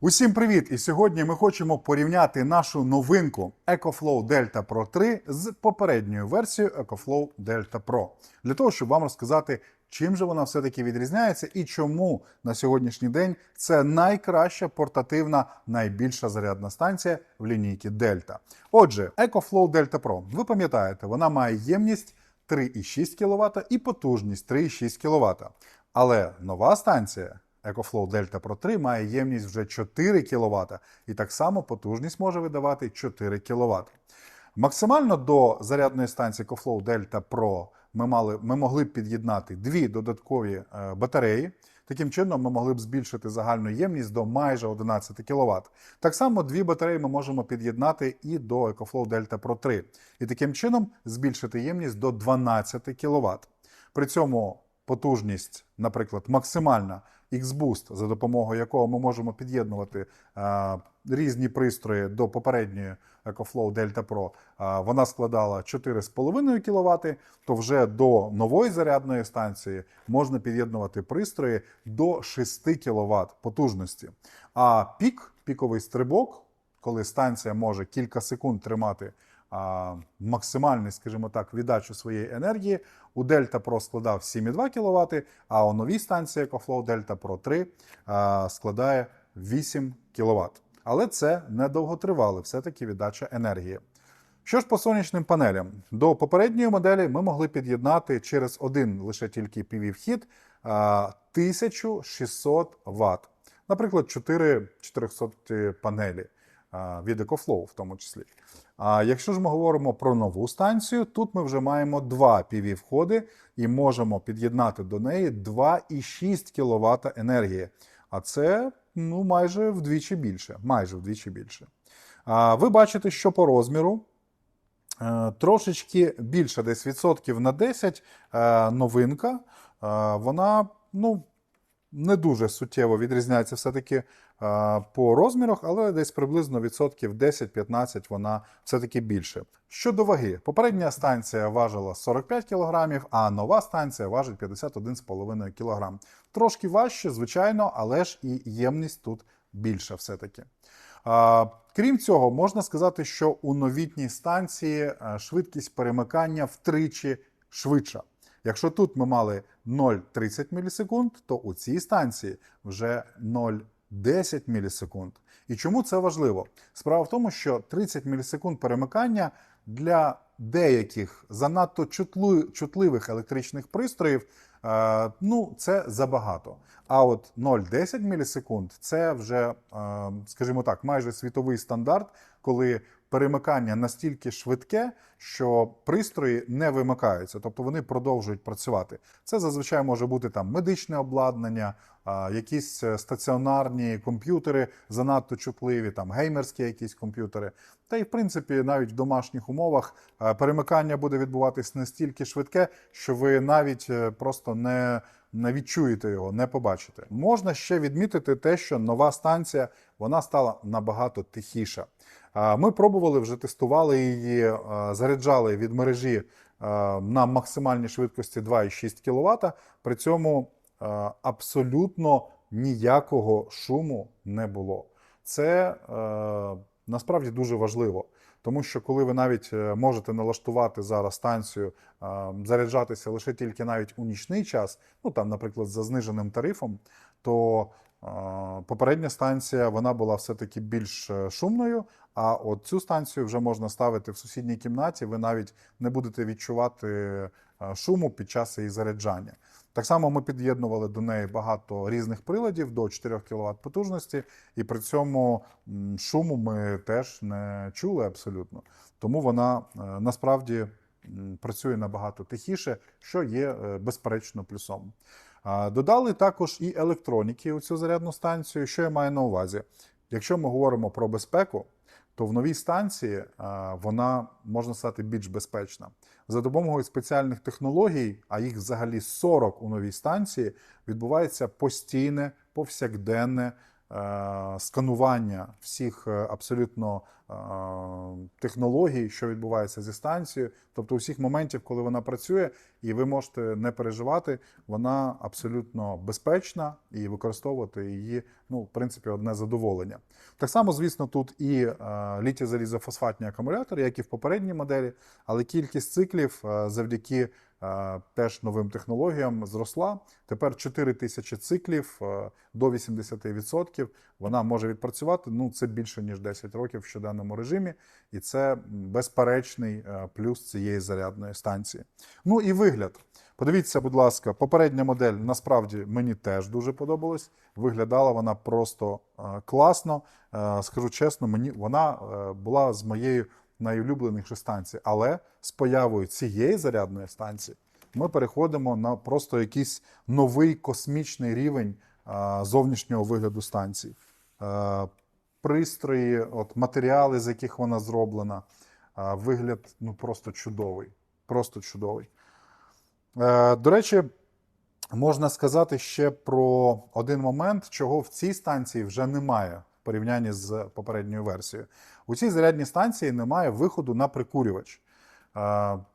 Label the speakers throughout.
Speaker 1: Усім привіт! І сьогодні ми хочемо порівняти нашу новинку EcoFlow Delta Pro 3 з попередньою версією EcoFlow Delta Pro. Для того, щоб вам розказати, чим же вона все-таки відрізняється і чому на сьогоднішній день це найкраща портативна, найбільша зарядна станція в лінійці Delta. Отже, EcoFlow Delta Pro, ви пам'ятаєте, вона має ємність 3,6 кВт і потужність 3,6 кВт. Але нова станція EcoFlow Delta Pro 3 має ємність вже 4 кВт і так само потужність може видавати 4 кВт. Максимально до зарядної станції EcoFlow Delta Pro ми, мали, ми могли б під'єднати дві додаткові е, батареї. Таким чином, ми могли б збільшити загальну ємність до майже 11 кВт. Так само дві батареї ми можемо під'єднати і до EcoFlow Delta Pro 3. І таким чином збільшити ємність до 12 кВт. При цьому потужність, наприклад, максимальна X-Boost, за допомогою якого ми можемо під'єднувати різні пристрої до попередньої EcoFlow Delta Pro, вона складала 4,5 кВт, то вже до нової зарядної станції можна під'єднувати пристрої до 6 кВт потужності. А пік, піковий стрибок, коли станція може кілька секунд тримати максимальний, скажімо так, віддачу своєї енергії. У Delta Pro складав 7,2 кВт, а у новій станції EcoFlow Delta Pro 3 а, складає 8 кВт. Але це недовготривале все-таки віддача енергії. Що ж по сонячним панелям? До попередньої моделі ми могли під'єднати через один лише тільки PV-вхід 1600 Вт. Наприклад, 4 400 панелі від EcoFlow в тому числі. А якщо ж ми говоримо про нову станцію, тут ми вже маємо два PV-входи і можемо під'єднати до неї 2,6 кВт енергії. А це ну, майже вдвічі більше. Майже вдвічі більше. А, ви бачите, що по розміру е, трошечки більше, десь відсотків на 10 е, новинка. Е, вона ну, не дуже суттєво відрізняється все-таки по розмірах, але десь приблизно відсотків 10-15 вона все-таки більше. Щодо ваги, попередня станція важила 45 кг, а нова станція важить 51,5 кг. Трошки важче, звичайно, але ж і ємність тут більша все-таки. Крім цього, можна сказати, що у новітній станції е, швидкість перемикання втричі швидша. Якщо тут ми мали 0,30 мілісекунд, то у цій станції вже 0,10 мілісекунд. І чому це важливо? Справа в тому, що 30 мілісекунд перемикання для деяких занадто чутливих електричних пристроїв е, ну, це забагато. А от 0,10 мілісекунд це вже, е, скажімо так, майже світовий стандарт, коли перемикання настільки швидке, що пристрої не вимикаються, тобто вони продовжують працювати. Це зазвичай може бути там медичне обладнання, якісь е, стаціонарні комп'ютери занадто чутливі, там геймерські якісь комп'ютери. Та й в принципі навіть в домашніх умовах е, перемикання буде відбуватись настільки швидке, що ви навіть е, просто не не відчуєте його, не побачите. Можна ще відмітити те, що нова станція вона стала набагато тихіша. Ми пробували вже тестували її, е, заряджали від мережі е, на максимальній швидкості 2,6 кВт. При цьому е, абсолютно ніякого шуму не було. Це насправді дуже важливо. Тому що коли ви навіть можете налаштувати зараз станцію, заряджатися лише тільки навіть у нічний час, ну там, наприклад, за зниженим тарифом, то попередня станція вона була все-таки більш е, шумною. А от цю станцію вже можна ставити в сусідній кімнаті, ви навіть не будете відчувати е, шуму під час її заряджання. Так само ми під'єднували до неї багато різних приладів до 4 кВт потужності, і при цьому шуму ми теж не чули абсолютно. Тому вона е, насправді працює набагато тихіше, що є безперечно плюсом. Додали також і електроніки у цю зарядну станцію. Що я маю на увазі? Якщо ми говоримо про безпеку, то в новій станції вона можна стати більш безпечна. За допомогою спеціальних технологій, а їх взагалі 40 у новій станції, відбувається постійне, повсякденне сканування всіх е, абсолютно е, технологій, що відбувається зі станцією, тобто усіх моментів, коли вона працює, і ви можете не переживати, вона абсолютно безпечна і використовувати її, ну, в принципі, одне задоволення. Так само, звісно, тут і е, літій-залізофосфатні акумулятори, як і в попередній моделі, але кількість циклів е, завдяки е, теж новим технологіям зросла. Тепер 4 тисячі циклів е, до 80%. Вона може відпрацювати. Ну, це більше ніж 10 років в щоденному режимі, і це безперечний е, плюс цієї зарядної станції. Ну і вигляд. Подивіться, будь ласка, попередня модель насправді мені теж дуже подобалась. Виглядала вона просто е, класно. Е, Скажу чесно, мені вона е, була з моєю найулюбленіших станцій. Але з появою цієї зарядної станції ми переходимо на просто якийсь новий космічний рівень зовнішнього вигляду станції. Пристрої, от матеріали, з яких вона зроблена, вигляд ну просто чудовий. Просто чудовий. Е, До речі, можна сказати ще про один момент, чого в цій станції вже немає в порівнянні з попередньою версією. У цій зарядній станції немає виходу на прикурювач.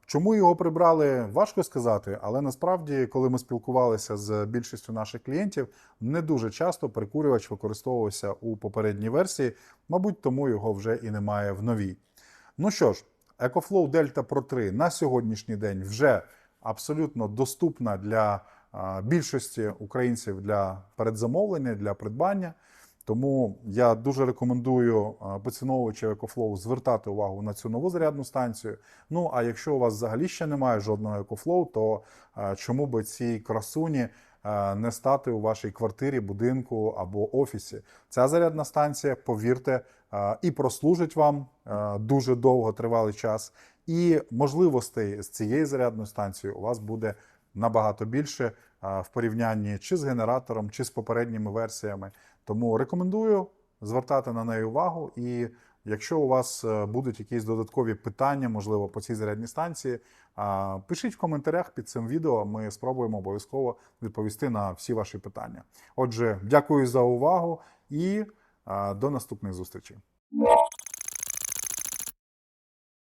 Speaker 1: Чому його прибрали, важко сказати, але насправді, коли ми спілкувалися з більшістю наших клієнтів, не дуже часто прикурювач використовувався у попередній версії, мабуть, тому його вже і немає в новій. Ну що ж, EcoFlow Delta Pro 3 на сьогоднішній день вже абсолютно доступна для більшості українців для передзамовлення, для придбання. Тому я дуже рекомендую поціновувачів EcoFlow звертати увагу на цю нову зарядну станцію. Ну а якщо у вас взагалі ще немає жодного EcoFlow, то чому би цій красуні не стати у вашій квартирі, будинку або офісі? Ця зарядна станція, повірте, і прослужить вам дуже довго тривалий час, і можливостей з цією зарядною станцією у вас буде набагато більше в порівнянні чи з генератором, чи з попередніми версіями. Тому рекомендую звертати на неї увагу. І якщо у вас е, будуть якісь додаткові питання, можливо, по цій зарядній станції, пишіть в коментарях під цим відео. Ми спробуємо обов'язково відповісти на всі ваші питання. Отже, дякую за увагу і до наступних зустрічей.